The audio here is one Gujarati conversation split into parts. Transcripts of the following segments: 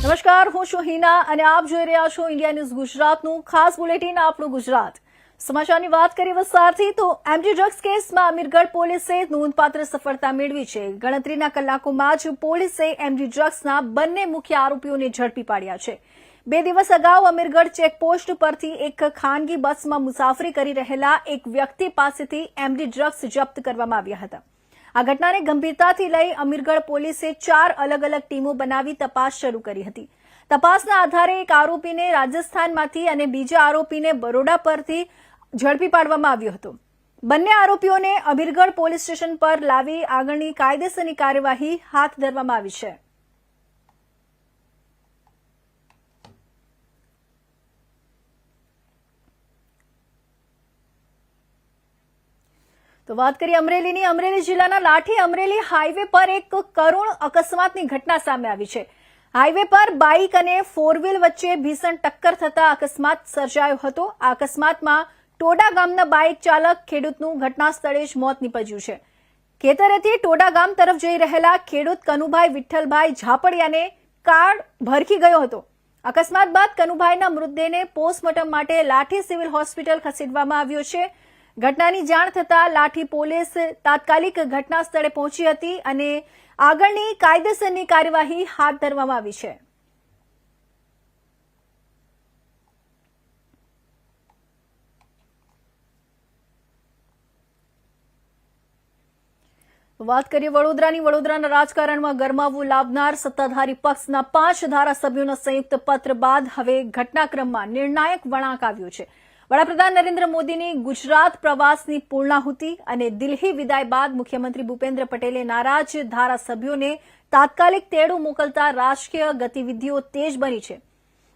નમસ્કાર, હું છું હિના અને આપ જોઈ રહ્યા છો ઇન્ડિયા ન્યૂઝ ગુજરાતનું ખાસ બુલેટિન આપણું ગુજરાત. સમાચારની વાત કરીએ વિસ્તારથી તો એમજી ડ્રગ્સ કેસમાં અમીરગઢ પોલીસે નોંધપાત્ર સફળતા મેળવી છે. ગણતરીના કલાકોમાં જ પોલીસે એમજી ડ્રગ્સના બંને મુખ્ય આરોપીઓને ઝડપી પાડ્યા છે. બે દિવસ અગાઉ અમીરગઢ ચેકપોસ્ટ પરથી એક ખાનગી બસમાં મુસાફરી કરી રહેલા એક વ્યક્તિ પાસેથી એમડી ડ્રગ્સ જપ્ત કરવામાં આવ્યા હતા. આ ઘટનાને ગંભીરતાથી લઈ અમીરગઢ પોલીસે ચાર અલગ અલગ ટીમો બનાવી તપાસ શરૂ કરી હતી. તપાસના આધારે એક આરોપીને રાજસ્થાનમાંથી અને બીજા આરોપીને બરોડા પરથી ઝડપી પાડવામાં આવ્યો હતો. બંને આરોપીઓને અમીરગઢ પોલીસ સ્ટેશન પર લાવી આગળની કાયદેસરની કાર્યવાહી હાથ ધરવામાં આવી છે. તો વાત કરીએ અમરેલીની. અમરેલી જિલ્લાના લાઠી અમરેલી હાઈવે પર એક કરુણ અકસ્માતની ઘટના સામે આવી છે. હાઈવે પર બાઇક અને ફોર વચ્ચે ભીષણ ટક્કર થતા અકસ્માત સર્જાયો હતો. આ અકસ્માતમાં ટોડા ગામના બાઇક ચાલક ખેડૂતનું ઘટના સ્થળે જ મોત નીપજ્યું છે. ખેતરેથી ટોડા ગામ તરફ જઈ રહેલા ખેડૂત કનુભાઈ વિઠ્ઠલભાઈ ઝાપડિયાને કાર ભરખી ગયો હતો. અકસ્માત બાદ કનુભાઈના મૃતદેહને પોસ્ટમોર્ટમ માટે લાઠી સિવિલ હોસ્પિટલ ખસેડવામાં આવ્યો છે. ઘટનાની જાણ થતાં લાઠી પોલીસ તાત્કાલિક ઘટના સ્થળે પહોંચી હતી અને આગળની કાયદેસરની કાર્યવાહી હાથ ધરવામાં આવી છે. વાત કરીએ વડોદરાની. વડોદરાના રાજકારણમાં ગરમાવું લાવનાર સત્તાધારી પક્ષના પાંચ ધારાસભ્યોના સંયુક્ત પત્ર બાદ હવે ઘટનાક્રમમાં નિર્ણાયક વળાંક આવ્યો છે. વડાપ્રધાન નરેન્દ્ર મોદીની ગુજરાત પ્રવાસની પૂર્ણાહુતિ અને દિલ્હી વિદાય બાદ મુખ્યમંત્રી ભૂપેન્દ્ર પટેલે નારાજ ધારાસભ્યોને તાત્કાલિક તેડું મોકલતા રાજકીય ગતિવિધિઓ તેજ બની છે.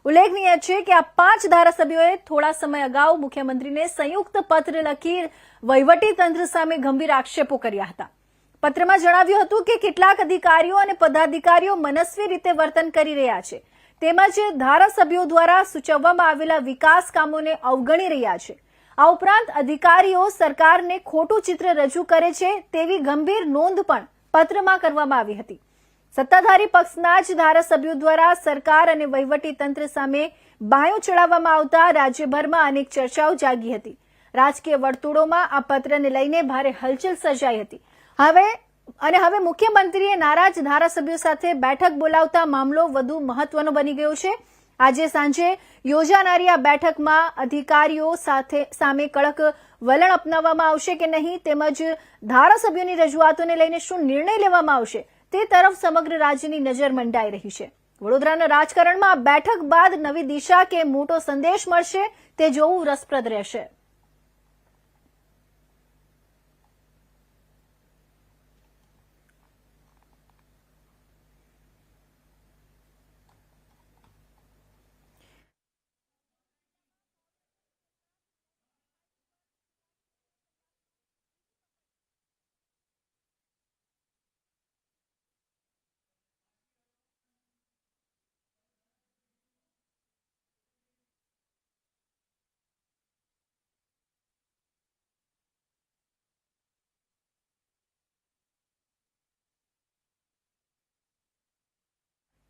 ઉલ્લેખનીય છે કે આ પાંચ ધારાસભ્યોએ થોડા સમય અગાઉ મુખ્યમંત્રીને સંયુક્ત પત્ર લખી વહીવટી તંત્ર સામે ગંભીર આક્ષેપો કર્યા હતા. પત્રમાં જણાવ્યું હતું કે કેટલાક અધિકારીઓ અને પદાધિકારીઓ મનસ્વી રીતે વર્તન કરી રહ્યા છે. તેમજ ધારાસભ્યો દ્વારા સૂચવવામાં આવેલા વિકાસ કામોને અવગણી રહ્યા છે. આ ઉપરાંત અધિકારીઓ સરકારને ખોટું ચિત્ર રજૂ કરે છે તેવી ગંભીર નોંધ પણ પત્રમાં કરવામાં આવી હતી. સત્તાધારી પક્ષના જ ધારાસભ્યો દ્વારા સરકાર અને વહીવટી તંત્ર સામે બાયો ચડાવવામાં આવતા રાજ્યભરમાં અનેક ચર્ચાઓ જાગી હતી. રાજકીય વર્તુળોમાં આ પત્રને લઈને ભારે હલચલ સર્જાઈ હતી. હવે અને હવે મુખ્યમંત્રીએ નારાજ ધારાસભ્યો સાથે બેઠક બોલાવતા મામલો વધુ મહત્વનો બની ગયો છે. આજે સાંજે યોજાનારી આ બેઠકમાં અધિકારીઓ સાથે સામે કડક વલણ અપનાવવામાં આવશે કે નહીં તેમજ ધારાસભ્યોની રજૂઆતોને લઈને શું નિર્ણય લેવામાં આવશે તે તરફ સમગ્ર રાજ્યની નજર મંડાઈ રહી છે. વડોદરાના રાજકારણમાં બેઠક બાદ નવી દિશા કે મોટો સંદેશ મળશે તે જોવું રસપ્રદ રહેશે.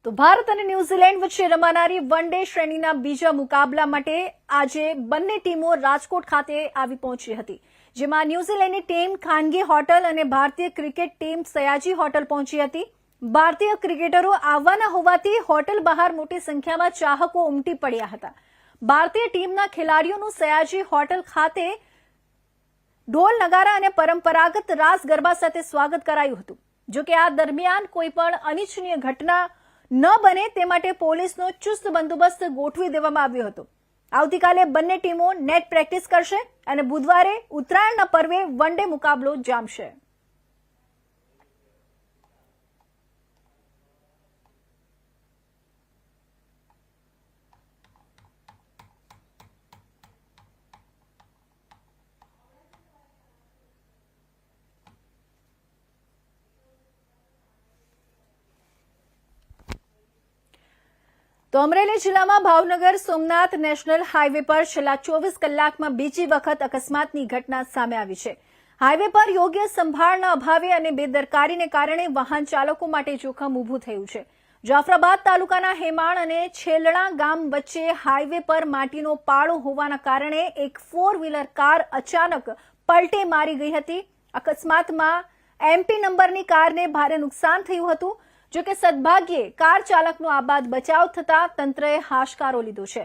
તો ભારત અને ન્યૂઝીલેન્ડ વચ્ચે રમાનારી વન ડે શ્રેણીના બીજા મુકાબલા માટે આજે બંને ટીમો રાજકોટ ખાતે આવી પહોંચી હતી, જેમાં ન્યૂઝીલેન્ડની ટીમ ખાનગી હોટલ અને ભારતીય ક્રિકેટ ટીમ સયાજી હોટલ પહોંચી હતી. ભારતીય ક્રિકેટરો આવવાના હોવાથી હોટલ બહાર મોટી સંખ્યામાં ચાહકો ઉમટી પડ્યા હતા. ભારતીય ટીમના ખેલાડીઓનું સયાજી હોટલ ખાતે ઢોલ, નગારા અને પરંપરાગત રાસ ગરબા સાથે સ્વાગત કરાયું હતું. જોકે આ દરમિયાન કોઈ પણ અનિચ્છનીય ઘટના ન બને તે માટે પોલીસનો ચુસ્ત બંદોબસ્ત ગોઠવી દેવામાં આવ્યો હતો. આવતીકાલે બંને ટીમો નેટ પ્રેક્ટિસ કરશે અને બુધવારે ઉત્તરાયણના પર્વે વન ડે મુકાબલો જામશે. તો અમરેલી જિલ્લામાં ભાવનગર, સોમનાથ નેશનલ હાઈવે પર છેલ્લા ચોવીસ કલાકમાં બીજી વખત અકસ્માતની ઘટના સામે આવી છે. હાઈવે પર યોગ્ય સંભાળના અભાવે અને બેદરકારીને કારણે વાહન ચાલકો માટે જોખમ ઊભું થયું છે. જાફરાબાદ તાલુકાના હેમાળ અને છેલણા ગામ વચ્ચે હાઈવે પર માટીનો પાળો હોવાના કારણે એક ફોર વ્હીલર કાર અચાનક પલટે મારી ગઈ હતી. અકસ્માતમાં એમપી નંબરની કારને ભારે નુકસાન થયું હતું. જો કે સદભાગ્યે કાર ચાલકનો આબાદ બચાવ થતાં તંત્રએ હાશકારો લીધો છે.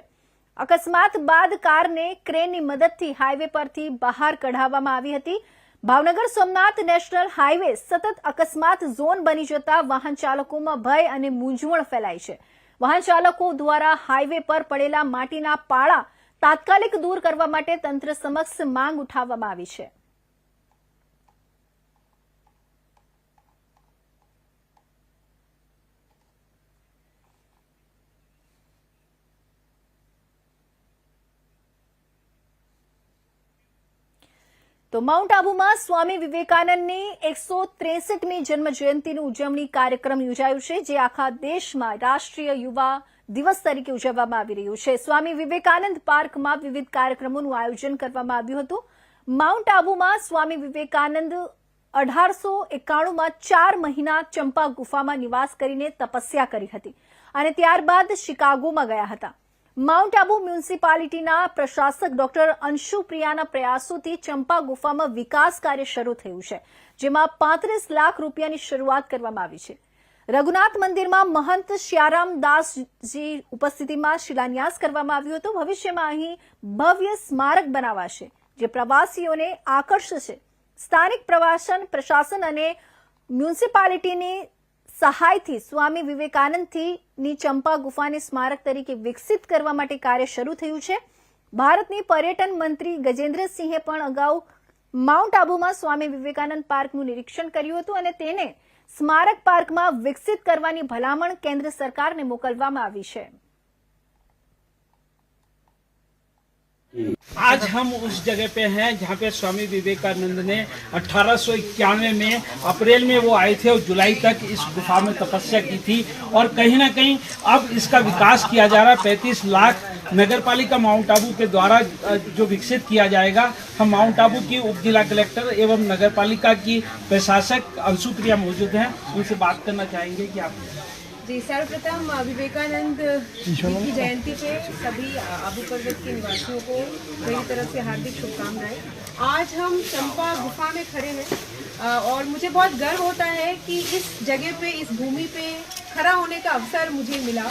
અકસ્માત બાદ કારને ક્રેનની મદદથી હાઈવે પરથી બહાર કઢાવવામાં આવી હતી. ભાવનગર સોમનાથ નેશનલ હાઈવે સતત અકસ્માત ઝોન બની જતા વાહન ચાલકોમાં ભય અને મૂંઝવણ ફેલાઈ છે. વાહન ચાલકો દ્વારા હાઈવે પર પડેલા માટીના પાળા તાત્કાલિક દૂર કરવા માટે તંત્ર સમક્ષ માંગ ઉઠાવવામાં આવી છે. તો માઉન્ટ આબુમાં સ્વામી વિવેકાનંદની એકસો ત્રેસઠમી જન્મ જયંતિની ઉજવણી કાર્યક્રમ યોજાયો છે, જે આખા દેશમાં રાષ્ટ્રીય યુવા દિવસ તરીકે ઉજવવામાં આવી રહ્યું છે. સ્વામી વિવેકાનંદ પાર્કમાં વિવિધ કાર્યક્રમોનું આયોજન કરવામાં આવ્યું હતું. માઉન્ટ આબુમાં સ્વામી વિવેકાનંદ અઢારસો એકાણુંમાં ચાર મહિના ચંપા ગુફામાં નિવાસ કરીને તપસ્યા કરી હતી અને ત્યારબાદ શિકાગોમાં ગયા હતા. માઉન્ટ આબુ મ્યુનિસિપાલિટીના પ્રશાસક ડોક્ટર અંશુ પ્રિયાના પ્રયાસોથી ચંપા ગુફામાં વિકાસ કાર્ય શરૂ થયું છે, જેમાં પાંત્રીસ લાખ રૂપિયાની શરૂઆત કરવામાં આવી છે. રઘુનાથ મંદિરમાં મહંત શ્યારામ દાસજી ઉપસ્થિતિમાં શિલાન્યાસ કરવામાં આવ્યો હતો. ભવિષ્યમાં અહીં ભવ્ય સ્મારક બનાવાશે, જે પ્રવાસીઓને આકર્ષશે. સ્થાનિક પ્રવાસન, પ્રશાસન અને મ્યુનિસિપાલિટીની સહાયથી સ્વામી વિવેકાનંદથી ચંપા ગુફાને સ્મારક તરીકે વિકસિત કરવા માટે કાર્ય શરૂ થયું છે. ભારતની પર્યટન મંત્રી ગજેન્દ્રસિંહે પણ અગાઉ માઉન્ટ આબુમાં સ્વામી વિવેકાનંદ પાર્કનું નિરીક્ષણ કર્યું હતું અને તેને સ્મારક પાર્કમાં વિકસિત કરવાની ભલામણ કેન્દ્ર સરકારને મોકલવામાં આવી છે. आज हम उस जगह पे हैं जहाँ पे स्वामी विवेकानंद ने अठारह सौ इक्यानवे में अप्रैल में वो आए थे और जुलाई तक इस गुफा में तपस्या की थी और कहीं ना कहीं अब इसका विकास किया जा रहा है। पैंतीस लाख नगर पालिका माउंट आबू के द्वारा जो विकसित किया जाएगा, हम माउंट आबू की उप जिला कलेक्टर एवं नगर पालिका की प्रशासक अंशु प्रिया मौजूद हैं। उनसे बात करना चाहेंगे कि आप जी, सर्वप्रथम विवेकानंद की जयंती पे सभी आबू पर्वत के निवासियों को मेरी तरफ़ से हार्दिक शुभकामनाएँ। आज हम चंपा गुफा में खड़े हैं और मुझे बहुत गर्व होता है कि इस जगह पे, इस भूमि पे खड़ा होने का अवसर मुझे मिला।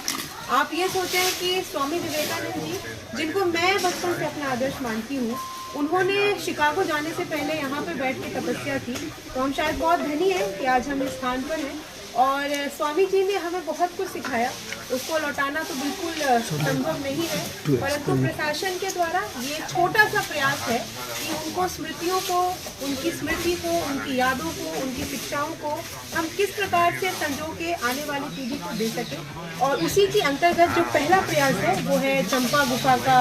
आप ये सोचें कि स्वामी विवेकानंद जी, जिनको मैं बचपन से अपना आदर्श मानती हूँ, उन्होंने शिकागो जाने से पहले यहाँ पे बैठ के तपस्या की। तो हम शायद बहुत धनी हैं कि आज हम इस स्थान पर हैं। और स्वामी जी ने हमें बहुत कुछ सिखाया। उसको लौटाना तो बिल्कुल संभव नहीं है, परंतु प्रशासन के द्वारा ये छोटा सा प्रयास है कि उनको स्मृतियों को, उनकी स्मृति को, उनकी यादों को, उनकी शिक्षाओं को हम किस प्रकार से संजो के आने वाली पीढ़ी को दे सकें। और उसी के अंतर्गत जो पहला प्रयास है, वो है चंपा गुफा का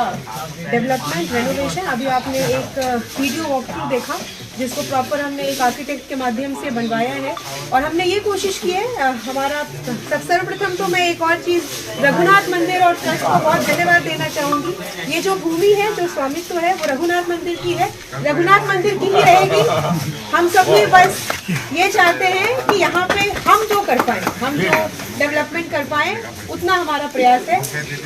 डेवलपमेंट रेनोवेशन अभी आपने एक वीडियो वॉक थ्रू देखा। जिसको प्रॉपर हमने एक आर्किटेक्ट के माध्यम से बनवाया है। और हमने ये कोशिश की है हमारा सब सर्वप्रथम तो मैं एक और चीज़, रघुनाथ मंदिर और ट्रस्ट को बहुत धन्यवाद देना चाहूँगी। ये जो भूमि है, जो स्वामित्व है, वो रघुनाथ मंदिर की है। रघुनाथ मंदिर की ही रहेगी। हम सब भी बस ये चाहते हैं कि यहाँ पे हम जो कर पाए, हम जो डेवलपमेंट कर पाए, उतना हमारा प्रयास है।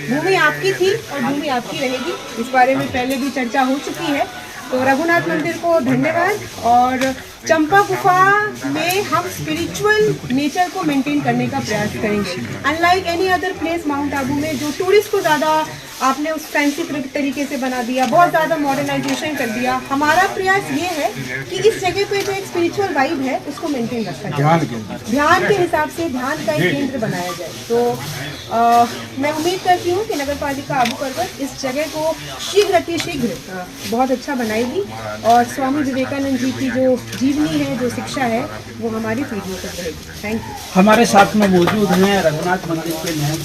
भूमि आपकी थी और भूमि आपकी रहेगी। इस बारे में पहले भी चर्चा हो चुकी है। तो रघुनाथ मंदिर को धन्यवाद और चंपा गुफा में हम स्पिरिचुअल नेचर को मेंटेन करने का प्रयास करेंगे। Unlike any other place Mount Abu में जो टूरिस्ट को ज़्यादा आपने उस फैंसी तरीके से बना दिया बहुत ज़्यादा मॉडर्नाइजेशन कर दिया हमारा प्रयास ये है कि इस जगह पे जो एक स्पिरिचुअल वाइब है उसको मेंटेन रखा जाए। ध्यान के हिसाब से ध्यान का एक केंद्र बनाया जाए। तो अ, मैं उम्मीद करती हूँ कि नगर पालिका आबू पर्वत इस जगह को शीघ्र अतिशीघ्र अ, बहुत अच्छा बनाएगी। और स्वामी विवेकानंद जी की जो जीवनी है जो शिक्षा है वो हमारी पीढ़ियों तक रहेगी। थैंक यू हमारे साथ में मौजूद हैं रघुनाथ मंदिर के महंत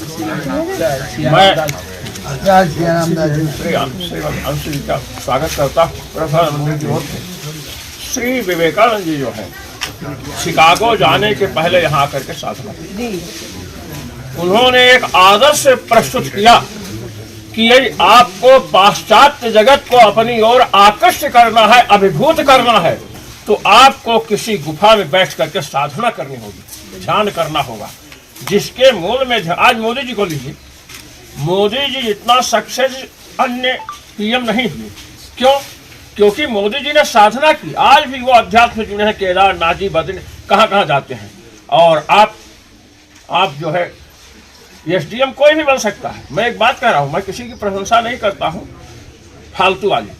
स्वागत करता हूँ। प्रधानमंत्री की ओर श्री विवेकानंद जी जो है शिकागो जाने के पहले यहाँ आकर के साधना उन्होंने एक आदर्श प्रस्तुत किया कि यदि आपको पाश्चात्य जगत को अपनी ओर आकर्षित करना है, अभिभूत करना है तो आपको किसी गुफा में बैठ करके साधना करनी होगी, ध्यान करना होगा। जिसके मूल में आज मोदी जी को लीजिए। मोदी जी जितना सक्सेस अन्य पीएम नहीं हुए। क्यों? क्योंकि मोदी जी ने साधना की। आज भी वो अध्यात्म जुड़े हैं, केदारनाथ जी बद्री कहाँ कहाँ जाते हैं। और आप आप जो है एसडीएम कोई भी बन सकता है। मैं एक बात कह रहा हूँ, मैं किसी की प्रशंसा नहीं करता हूँ, फालतू वाली।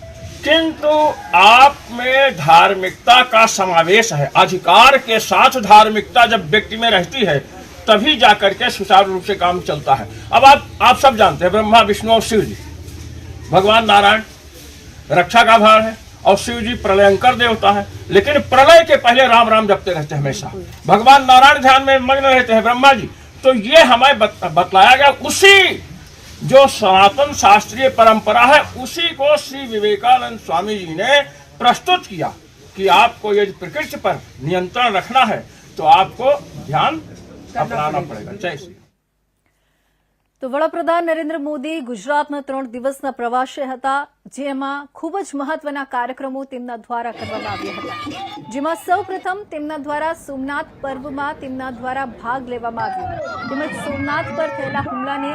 किंतु आप में धार्मिकता का समावेश है, अधिकार के साथ धार्मिकता जब व्यक्ति में रहती है, तभी जाकर के सुचारू रूप से काम चलता है। अब आप आप सब जानते हैं, ब्रह्मा, विष्णु और शिव जी। भगवान नारायण, रक्षा का भार है, और शिव जी प्रलयंकर देवता है। लेकिन प्रलय के पहले राम राम जपते रहते हैं हमेशा। भगवान नारायण ध्यान में मग्न रहते हैं, ब्रह्मा जी। तो ये हमें बत, बतलाया गया उसी जो सनातन शास्त्रीय परंपरा है उसी को श्री विवेकानंद स्वामी जी ने प्रस्तुत किया कि आपको यदि प्रकृति पर नियंत्रण रखना है तो आपको ध्यान अपनाना पड़ेगा जय श्री। તો વડાપ્રધાન નરેન્દ્ર મોદી ગુજરાતના ત્રણ દિવસના પ્રવાસે હતા, જેમાં ખૂબ જ મહત્વના કાર્યક્રમો તેમના દ્વારા કરવામાં આવ્યા હતા. જેમાં સૌપ્રથમ તેમના દ્વારા સોમનાથ પર્વમાં તેમના દ્વારા ભાગ લેવામાં આવ્યો તેમજ સોમનાથ પર થયેલા હુમલાને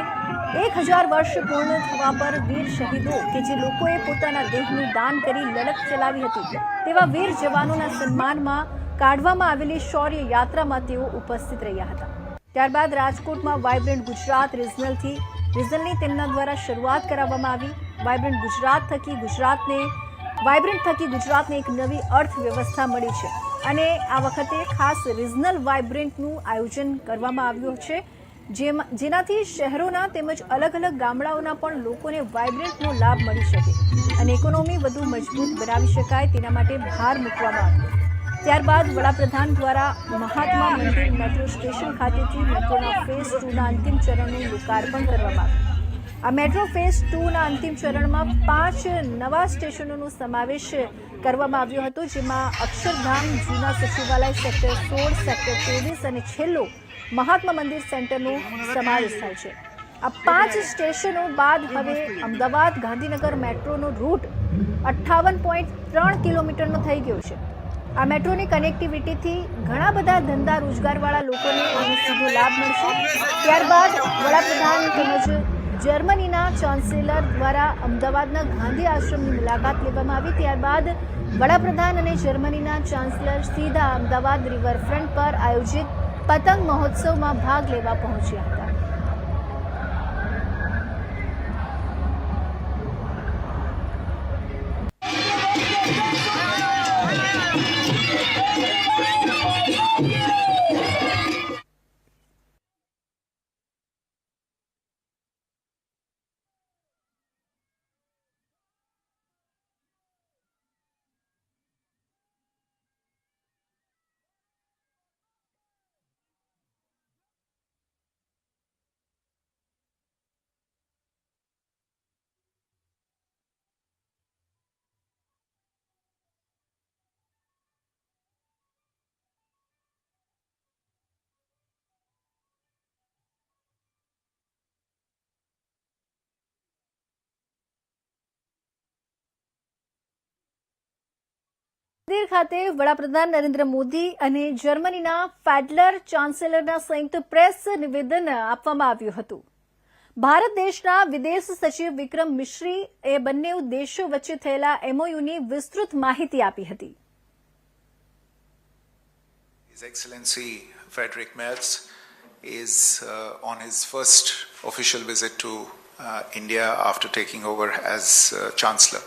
એક હજાર વર્ષ પૂર્ણ થવા પર વીર શહીદો કે જે લોકોએ પોતાના દેહનું દાન કરી લડત ચલાવી હતી, તેવા વીર જવાનોના સન્માનમાં કાઢવામાં આવેલી શૌર્ય યાત્રામાં તેઓ ઉપસ્થિત રહ્યા હતા. ત્યારબાદ રાજકોટમાં વાઇબ્રન્ટ ગુજરાત રિઝનલથી રિઝનલની તેમના દ્વારા શરૂઆત કરાવવામાં આવી. વાઇબ્રન્ટ ગુજરાત થકી ગુજરાતને વાઇબ્રન્ટ થકી ગુજરાતને એક નવી અર્થવ્યવસ્થા મળી છે અને આ વખતે ખાસ રિઝનલ વાઇબ્રન્ટનું આયોજન કરવામાં આવ્યું છે. જેમાં, જેનાથી શહેરોના તેમજ અલગ અલગ ગામડાઓના પણ લોકોને વાઇબ્રન્ટનો લાભ મળી શકે અને ઇકોનોમી વધુ મજબૂત બનાવી શકાય તેના માટે ભાર મૂકવામાં આવ્યો. ત્યારબાદ વડાપ્રધાન દ્વારા મહાત્મા મંદિર મેટ્રો સ્ટેશન ખાતેથી મેટ્રોના ફેઝ ટુના અંતિમ ચરણનું લોકાર્પણ કરવામાં આવ્યું. આ મેટ્રો ફેઝ ટુના અંતિમ ચરણમાં પાંચ નવા સ્ટેશનોનો સમાવેશ કરવામાં આવ્યો હતો, જેમાં અક્ષરધામ, જૂના સચિવાલય સેક્ટર સોળ, સેક્ટર ત્રેવીસ અને છેલ્લો મહાત્મા મંદિર સેન્ટરનો સમાવેશ થાય છે. આ પાંચ સ્ટેશનો બાદ હવે અમદાવાદ ગાંધીનગર મેટ્રોનો રૂટ અઠ્ઠાવન પોઈન્ટ ત્રણ કિલોમીટરનો થઈ ગયો છે. આ મેટ્રોની કનેક્ટિવિટીથી ઘણા બધા ધંધા રોજગારવાળા લોકોને આનો સીધો લાભ મળશે. ત્યારબાદ વડાપ્રધાન તેમજ જર્મનીના ચાન્સેલર દ્વારા અમદાવાદના ગાંધી આશ્રમની મુલાકાત લેવામાં આવી. ત્યારબાદ વડાપ્રધાન અને જર્મનીના ચાન્સલર સીધા અમદાવાદ રિવરફ્રન્ટ પર આયોજિત પતંગ મહોત્સવમાં ભાગ લેવા પહોંચ્યા હતા. મંદિર ખાતે વડાપ્રધાન નરેન્દ્ર મોદી અને જર્મનીના ફેડલર ચાન્સેલરના સંયુક્ત પ્રેસ નિવેદન આપવામાં આવ્યું હતું ભારત દેશના વિદેશ સચિવ વિક્રમ મિશ્રી એ બંને દેશો વચ્ચે થયેલા એમઓયુની વિસ્તૃત માહિતી આપી હતી His Excellency Frederick Merz is uh, on his first official visit to uh, India after taking over as uh, Chancellor.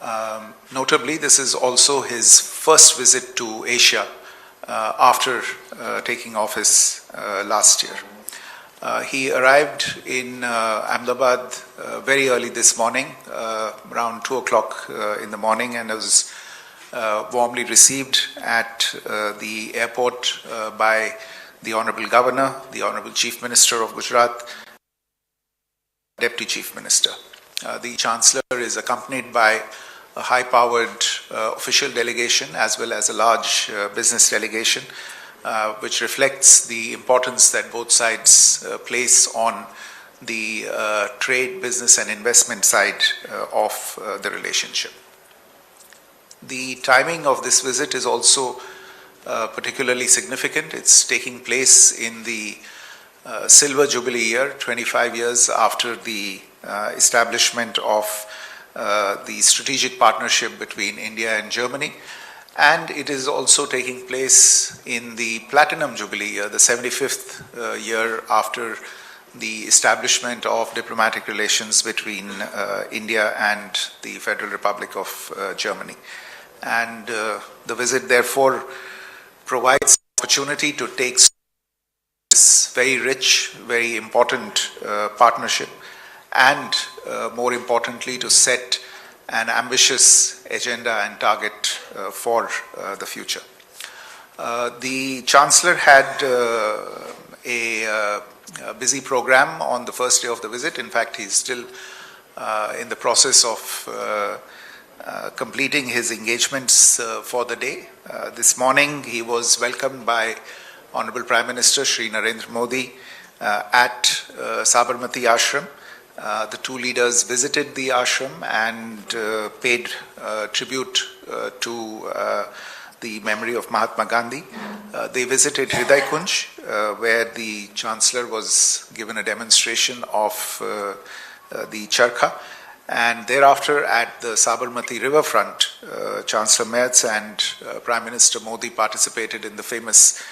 Um, notably, this is also his first visit to Asia uh, after uh, taking office uh, last year. Uh, he arrived in uh, Ahmedabad uh, very early this morning, around 2 o'clock in the morning, and was warmly received at the airport by the Honorable Governor, the Honorable Chief Minister of Gujarat, Deputy Chief Minister. Uh, the Chancellor is accompanied by a high powered uh, official delegation as well as a large uh, business delegation, which reflects the importance that both sides place on the uh, trade, business, and investment side uh, of uh, the relationship. The timing of this visit is also uh, particularly significant. It's taking place in the uh, silver jubilee year, 25 years after the establishment of uh, the strategic partnership between India and Germany. And it is also taking place in the Platinum Jubilee year, the 75th uh, year after the establishment of diplomatic relations between uh, India and the Federal Republic of uh, Germany. And uh, the visit, therefore, provides opportunity to take this very rich, very important uh, partnership, and uh, more importantly, to set an ambitious agenda and target uh, for uh, the future. Uh, the Chancellor had uh, a, uh, a busy program on the first day of the visit. In fact, he's still in the process of completing his engagements for the day. This morning, he was welcomed by Honorable Prime Minister Sri Narendra Modi at Sabarmati Ashram. Uh, the two leaders visited the ashram and uh, paid uh, tribute uh, to uh, the memory of Mahatma Gandhi. They visited Hriday Kunj, where the Chancellor was given a demonstration of the charkha. And thereafter, at the Sabarmati riverfront, Chancellor Merz and Prime Minister Modi participated in the famous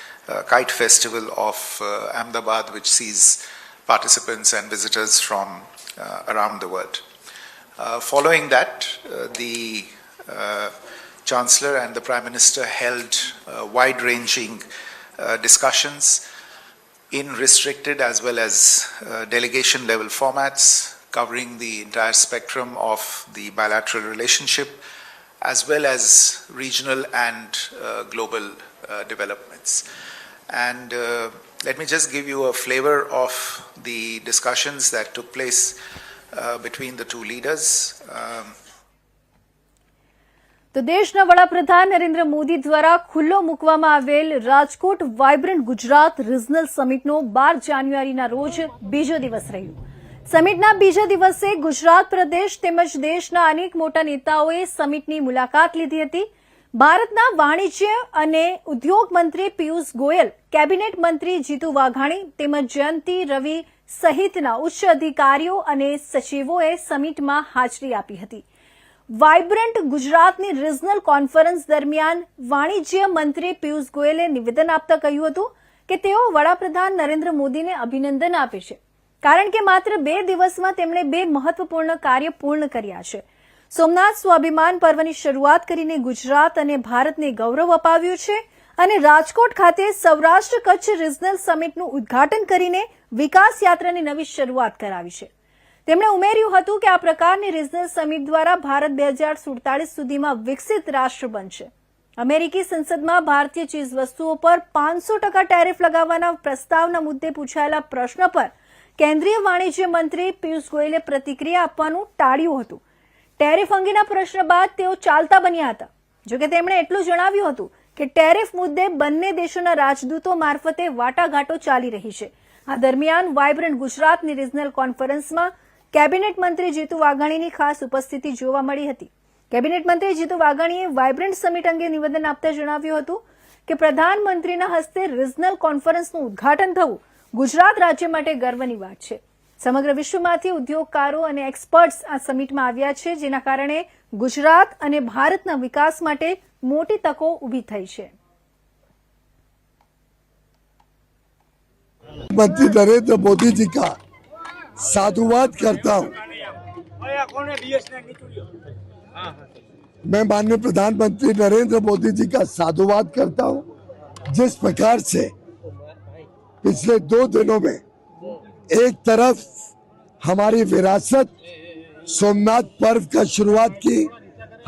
kite festival of Ahmedabad, which sees participants and visitors from uh, around the world. Uh, following that, uh, the Chancellor and the Prime Minister held wide ranging discussions in restricted as well as delegation level formats, covering the entire spectrum of the bilateral relationship, as well as regional and uh, global uh, developments. And uh, let me just give you a flavor of the discussions that took place uh, between the two leaders. Um, તો દેશના વડાપ્રધાન નરેન્દ્ર મોદી દ્વારા ખુલ્લો મૂકવામાં આવેલ રાજકોટ વાઇબ્રન્ટ ગુજરાત રિજનલ સમિટનો બાર જાન્યુઆરીના રોજ બીજો દિવસ રહ્યો સમિટના બીજા દિવસે ગુજરાત પ્રદેશ તેમજ દેશના અનેક મોટા નેતાઓએ સમિટની મુલાકાત લીધી હતી ભારતના વાણિજ્ય અને ઉદ્યોગ મંત્રી પિયુષ ગોયલ, કેબિનેટ મંત્રી જીતુ વાઘાણી તેમજ જયંતિ રવિ સહિતના ઉચ્ચ અધિકારીઓ અને સચિવોએ સમિટમાં હાજરી આપી હતી. વાઇબ્રન્ટ ગુજરાતની રિજનલ કોન્ફરન્સ દરમિયાન વાણિજ્ય મંત્રી પિયુષ ગોયલે નિવેદન આપતા કહ્યું હતું કે તેઓ વડાપ્રધાન નરેન્દ્ર મોદીને અભિનંદન આપે છે, કારણ કે માત્ર બે દિવસમાં તેમણે બે મહત્વપૂર્ણ કાર્ય પૂર્ણ કર્યા છે. સોમનાથ સ્વાભિમાન પર્વની શરૂઆત કરીને ગુજરાત અને ભારતને ગૌરવ અપાવ્યું છે અને રાજકોટ ખાતે સૌરાષ્ટ્ર કચ્છ રિજનલ સમિટનું ઉદ્ઘાટન કરીને વિકાસ યાત્રાની નવી શરૂઆત કરાવી છે. તેમણે ઉમેર્યું હતું કે આ પ્રકારની રિજનલ સમિટ દ્વારા ભારત બે હજાર સુડતાલીસ સુધીમાં વિકસિત રાષ્ટ્ર બનશે. અમેરિકી સંસદમાં ભારતીય ચીજ વસ્તુઓ પર પાંચસો ટકા ટેરિફ લગાવવાના પ્રસ્તાવના મુદ્દે પૂછાયેલા પ્રશ્ન પર કેન્દ્રીય વાણિજ્ય મંત્રી પિયુષ ગોયલે પ્રતિક્રિયા આપવાનું ટાળ્યું હતું. ટેરિફ અંગેના પ્રશ્ન બાદ તેઓ ચાલતા બન્યા હતા. જોકે તેમણે એટલું જણાવ્યું હતું કે ટેરિફ મુદ્દે બંને દેશોના રાજદૂતો મારફતે વાટાઘાટો ચાલી રહી છે. આ દરમિયાન વાઇબ્રન્ટ ગુજરાતની રિજનલ કોન્ફરન્સમાં કેબિનેટ મંત્રી જીતુ વાઘાણીની ખાસ ઉપસ્થિતિ જોવા મળી હતી. કેબિનેટ મંત્રી જીતુ વાઘાણીએ વાયબ્રન્ટ સમિટ અંગે નિવેદન આપતા જણાવ્યું હતું કે પ્રધાનમંત્રીના હસ્તે રિજનલ કોન્ફરન્સનું ઉદ્ઘાટન થવું ગુજરાત રાજ્ય માટે ગર્વની વાત છે. સમગ્ર વિશ્વમાંથી ઉદ્યોગકારો અને એક્સપર્ટ્સ આ સમિટમાં આવ્યા છે જેના કારણે ગુજરાત અને ભારતના વિકાસ માટે મોટી તકો ઊભી થઈ છે प्रधानमंत्री नरेंद्र मोदी जी का साधुवाद करता हूँ मैं माननीय प्रधानमंत्री नरेंद्र मोदी जी का साधुवाद करता हूँ जिस प्रकार से पिछले दो दिनों में एक तरफ़ हमारी विरासत सोमनाथ पर्व का शुरुआत की,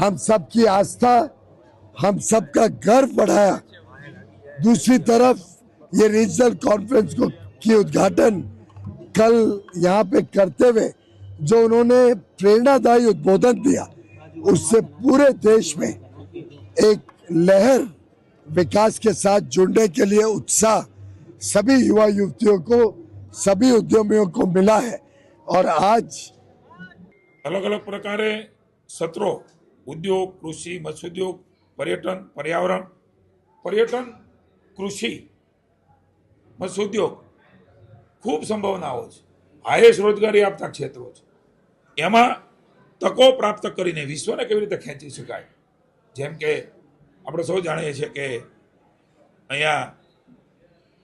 हम सबकी आस्था, हम सबका गर्व बढ़ाया। दूसरी तरफ़ ये रीजनल कॉन्फ्रेंस को की उद्घाटन कल यहाँ पे करते हुए जो उन्होंने प्रेरणादायी उद्बोधन दिया, उससे पूरे देश में एक लहर विकास के साथ जुड़ने के लिए उत्साह सभी युवा युवतियों को सभी उद्यमियों को मिला है और आज અલગ અલગ પ્રકારે સત્રો ઉદ્યોગ કૃષિ મત્સ્યોદ્યોગ પર્યટન પર્યાવરણ પર્યટન કૃષિ મત્સ્યોદ્યોગ ખૂબ સંભાવનાઓ છે હાઈએસ્ટ રોજગારી આપતા ક્ષેત્રો છે એમાં તકો પ્રાપ્ત કરીને વિશ્વને કેવી રીતે ખેંચી શકાય જેમ કે આપણે સૌ જાણીએ છીએ કે અહીંયા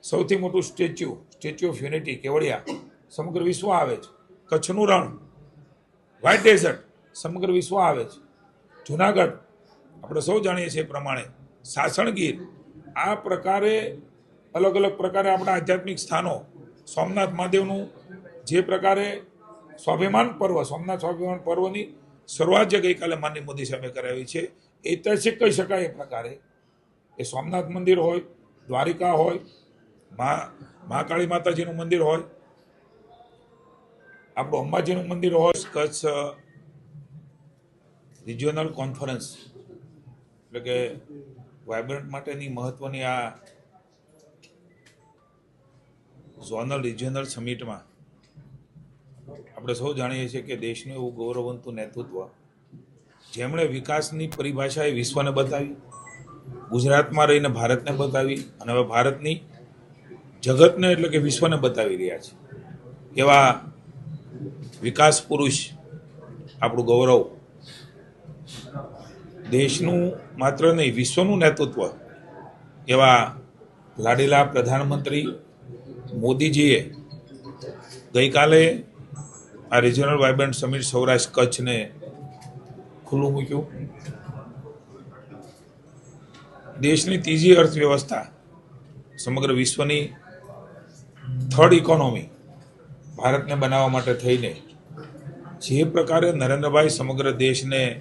સૌથી મોટું statue statue of unity, Kevadia, સમગ્ર વિશ્વ આવે છે. કચ્છનું રણ, વ્હાઇટ ડેઝર્ટ, સમગ્ર વિશ્વ આવે છે. જુનાગઢ, આપણે સૌ જાણીએ છીએ એ પ્રમાણે, સાસણગીર, આ પ્રકારે, અલગ અલગ પ્રકારે આપણા આધ્યાત્મિક સ્થાનો, સોમનાથ મહાદેવનું જે પ્રકારે સ્વાભિમાન પર્વ, સોમનાથ સ્વાભિમાન પર્વની શરૂઆત જે ગઈકાલે માનની મોદી સાહેબે કરાવી છે ઐતિહાસિક કહી શકાય એ પ્રકારે. એ સોમનાથ મંદિર હોય, દ્વારિકા હોય મા મહાકાળી માતાજીનું મંદિર હોય, આપણું અંબાજીનું મંદિર હોય, કચ્છ રિજિયોનલ કોન્ફરન્સ એટલે કે વાયબ્રન્ટ માટેની મહત્વની આ ઝોનલ રિજિયોનલ સમિટમાં આપણે સૌ જાણીએ છીએ કે દેશનું એવું ગૌરવંતું નેતૃત્વ જેમણે વિકાસની પરિભાષા એ વિશ્વને બતાવી, ગુજરાતમાં રહીને ભારતને બતાવી, અને હવે ભારતની જગતને એટલે કે વિશ્વને બતાવી રહ્યા છે. એવા વિકાસ પુરુષ આપણું ગૌરવ દેશનું માત્ર નહીં, વિશ્વનું નેતૃત્વ એવા લાડેલા પ્રધાનમંત્રી મોદીજીએ ગઈકાલે આ રિજનલ વાઇબ્રન્ટ સમિટ સૌરાષ્ટ્ર કચ્છને ખુલ્લું મૂક્યું. દેશની ત્રીજી અર્થવ્યવસ્થા સમગ્ર વિશ્વની થર્ડ ઇકોનોમી ભારતને બનાવવા માટે થઈને જે પ્રકારે નરેન્દ્રભાઈ સમગ્ર દેશને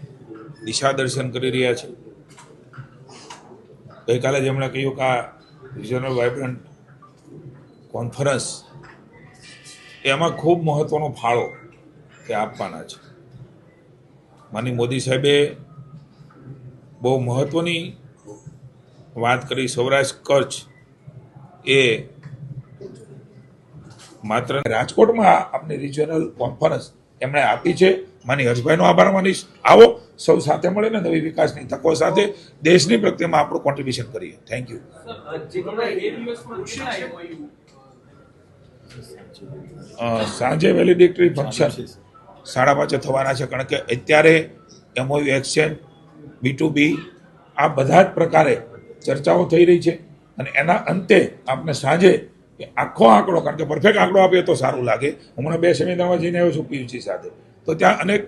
દિશા દર્શન કરી રહ્યા છે. ગઈકાલે જેમણે કહ્યું કે આ રિજનલ વાઇબ્રન્ટ કોન્ફરન્સ એમાં ખૂબ મહત્વનો ફાળો તે આપવાના છે. માની મોદી સાહેબે બહુ મહત્વની વાત કરી. સૌરાષ્ટ્ર કચ્છ એ માત્ર રાજકોટમાં આપની રિજિયોનલ કોન્ફરન્સ એમણે આપી છે. માની હર્ષભાઈનો આભાર માનીશ. આવો, સૌ સાથે મળીને નવી વિકાસની તકો સાથે દેશની પ્રગતિમાં આપણું કોન્ટ્રીબ્યુશન કરીએ. થેન્ક યુ સાંજે વેલિડિક્ટરી ફંક્શન સાડા પાંચે થવાના છે. કારણ કે અત્યારે MOU exchange B to B આ બધા જ પ્રકારે ચર્ચાઓ થઈ રહી છે. અને એના અંતે આપણે સાંજે આખો આંકડો કારણ કે પરફેક્ટ આંકડો આપીએ તો સારું લાગે. હમણાં બે સેમિનારમાં જઈને આવ્યો છું પીયુસી સાથે. તો ત્યાં અનેક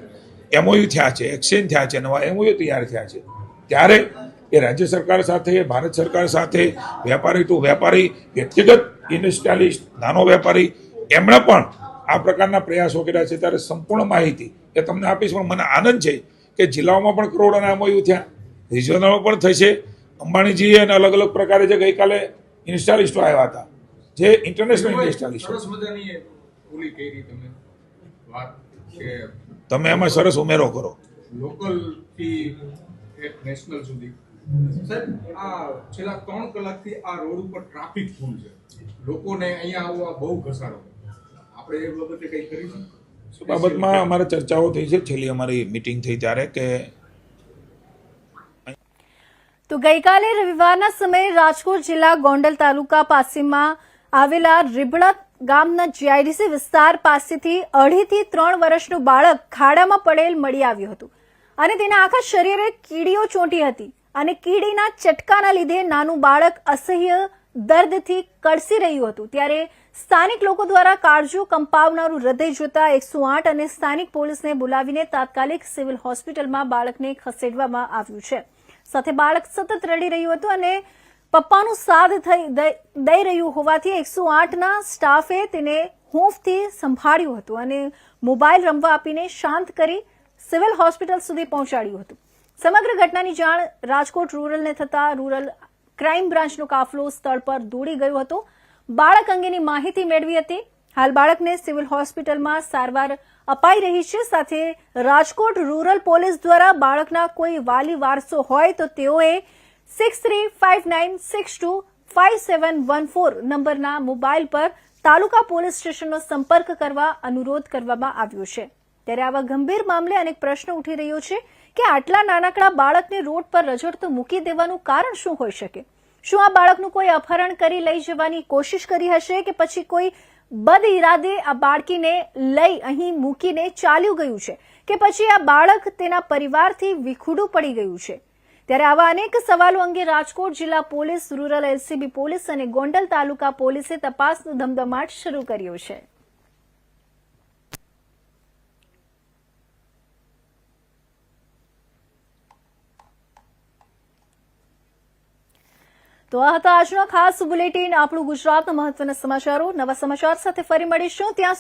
એમઓયુ થયા છે એક્સચેન્જ થયા છે, નવા એમઓયુ તૈયાર થયા છે. ત્યારે એ રાજ્ય સરકાર સાથે, ભારત સરકાર સાથે, વેપારી ટુ વેપારી, વ્યક્તિગત ઇન્ડસ્ટ્રીયાલિસ્ટ નાનો વેપારી, એમણે પણ આ પ્રકારના પ્રયાસો કર્યા છે. ત્યારે સંપૂર્ણ માહિતી એ તમને આપીશ, પણ મને આનંદ છે કે જિલ્લાઓમાં પણ કરોડોના એમઓયુ થયા. રિજિયોનલમાં પણ થશે. અંબાણીજી અને અલગ અલગ પ્રકારે જે ગઈકાલે ઇન્સ્ટાલિસ્ટો આવ્યા હતા. જે ઇન્ટરનેશનલ ઇન્સ્ટાલિસ્ટો સરસ મજાની ઓલી કરી તમે વાત કે તમે એમાં સરસ ઉમેરો કરો. લોકલથી નેશનલ સુધી. સાહેબ આ છેલ્લા ત્રણ કલાકથી આ રોડ ઉપર ટ્રાફિક ફૂલ છે. લોકોને અહીંયા આવવા બહુ ઘસારો આપણે એ બાબતે કંઈ કરીશું? શું બાબતમાં અમારે ચર્ચાઓ થઈ છે. છેલ્લી અમારી મિટિંગ થઈ ત્યારે કે તો ગઈકાલે રવિવારના સમયે રાજકોટ જિલ્લા ગોંડલ તાલુકા પાસેમાં આવેલા રીબળા ગામના જીઆઈડીસી વિસ્તાર પાસેથી અઢીથી ત્રણ વર્ષનું બાળક ખાડામાં પડેલ મળી આવ્યું હતું. અને તેના આખા શરીરે કીડીઓ ચોંટી હતી અને કીડીના ચટકાના લીધે નાનું બાળક અસહ્ય દર્દથી કળસી રહ્યું હતું. ત્યારે સ્થાનિક લોકો દ્વારા કાળજુ કંપાવનારું હૃદય જોતા એકસો આઠ અને સ્થાનિક પોલીસને બોલાવીને તાત્કાલિક સિવિલ હોસ્પિટલમાં બાળકને ખસેડવામાં આવ્યું છે. સાથે બાળક સતત રડી રહ્યું હતું અને પપ્પાનું સાથ થઈ દઈ રહ્યું હોવાથી એકસો આઠના સ્ટાફે તેને હૂંફથી સંભાળ્યું હતું અને મોબાઈલ રમવા આપીને શાંત કરી સિવિલ હોસ્પિટલ સુધી પહોંચાડ્યું હતું. સમગ્ર ઘટનાની જાણ રાજકોટ રૂરલને થતા રૂરલ ક્રાઇમ બ્રાન્ચનો કાફલો સ્થળ પર દોડી ગયો હતો. બાળક અંગેની માહિતી મેળવી હતી. હાલ બાળકને સિવિલ હોસ્પિટલમાં સારવાર અપાઈ રહી છે. સાથે રાજકોટ રૂરલ પોલીસ દ્વારા બાળકના કોઈ વાલી વારસો હોય તો તેઓએ six three five nine six two five seven one four નંબરના મોબાઈલ પર તાલુકા પોલીસ સ્ટેશનનો સંપર્ક કરવા અનુરોધ કરવામાં આવ્યો છે. ત્યારે આવા ગંભીર મામલે અનેક પ્રશ્ન ઉઠી રહ્યો છે કે આટલા નાનકડા બાળકને રોડ પર રજડતું મૂકી દેવાનું કારણ શું હોઈ શકે? શું આ બાળકનું કોઈ અપહરણ કરી લઈ જવાની કોશિશ કરી હશે કે પછી કોઈ બદ ઇરાદે આ બાળકીને લઈ અહીં મૂકીને ચાલ્યું ગયું છે? કે પછી આ બાળક તેના પરિવારથી વિખુડું પડી ગયું છે? ત્યારે આવા અનેક સવાલો અંગે રાજકોટ જિલ્લા પોલીસ, રૂરલ એલસીબી પોલીસ અને ગોંડલ તાલુકા પોલીસે તપાસનો ધમધમાટ શરૂ કર્યો છે. તો આ હતા આજનો ખાસ બુલેટિન. આપણું ગુજરાતના મહત્વના સમાચારો. નવા સમાચાર સાથે ફરી મળીશું. ત્યાં